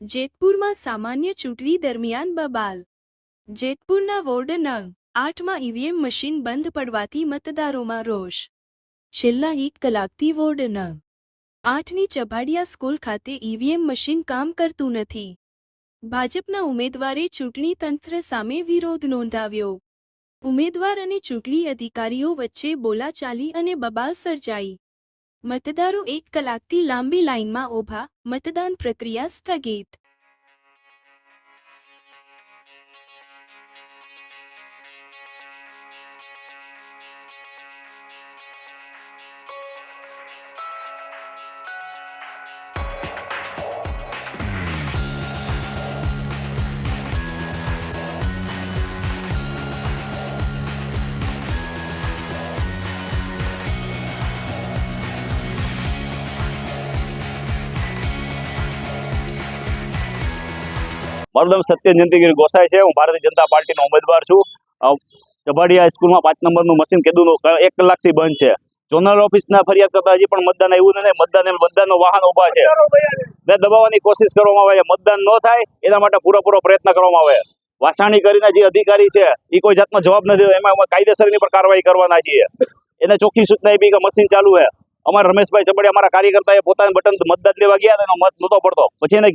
જેતપુરમાં સામાન્ય ચૂંટણી દરમિયાન બબાલ. જેતપુરના વોર્ડ નંગ આઠમાં ઈવીએમ મશીન બંધ પડવાથી મતદારોમાં રોષ. છેલ્લા એક કલાકથી વોર્ડ નંગ આઠની ચભાડિયા સ્કૂલ ખાતે ઈવીએમ મશીન કામ કરતું નથી. ભાજપના ઉમેદવારે ચૂંટણી તંત્ર સામે વિરોધ નોંધાવ્યો. ઉમેદવાર અને ચૂંટણી અધિકારીઓ વચ્ચે બોલાચાલી અને બબાલ સર્જાઈ. મતદારો એક કલાકથી લાંબી લાઇનમાં ઊભા મતદાન પ્રક્રિયા સ્થગિત. મારું નામ સત્ય જયંતિગીરી ગોસાઈ છે. હું ભારતીય જનતા પાર્ટીનો ઉમેદવાર છું. ચબાડિયા ચભાડિયા સ્કૂલમાં પાંચ નંબરનું મશીન કેદુનું એક કલાકથી બંધ છે. ઝોનલ ઓફિસના ફરિયાદ કરતા હજી પણ મતદાન આવ્યું નથી મતદાન મતદાનનો વાહન ઊભા છે. ને દબાવવાની કોશિશ કરવામાં આવે મતદાન ન થાય એના માટે પૂરેપૂરો પ્રયત્ન કરવામાં આવે. વાસાણી કરીને જે અધિકારી છે એ કોઈ જાતનો જવાબ નથી એમાં અમે કાયદેસરની પર કાર્યવાહી કરવાના છીએ. એને ચોખ્ખી સૂચના આપી કે મશીન ચાલુ છે. અમારા રમેશભાઈ ચબડિયા અમારા કાર્યકર્તાએ પોતાના બટન મતદાન દેવા ગયા એનો મત નહોતો પડતો. પછી એને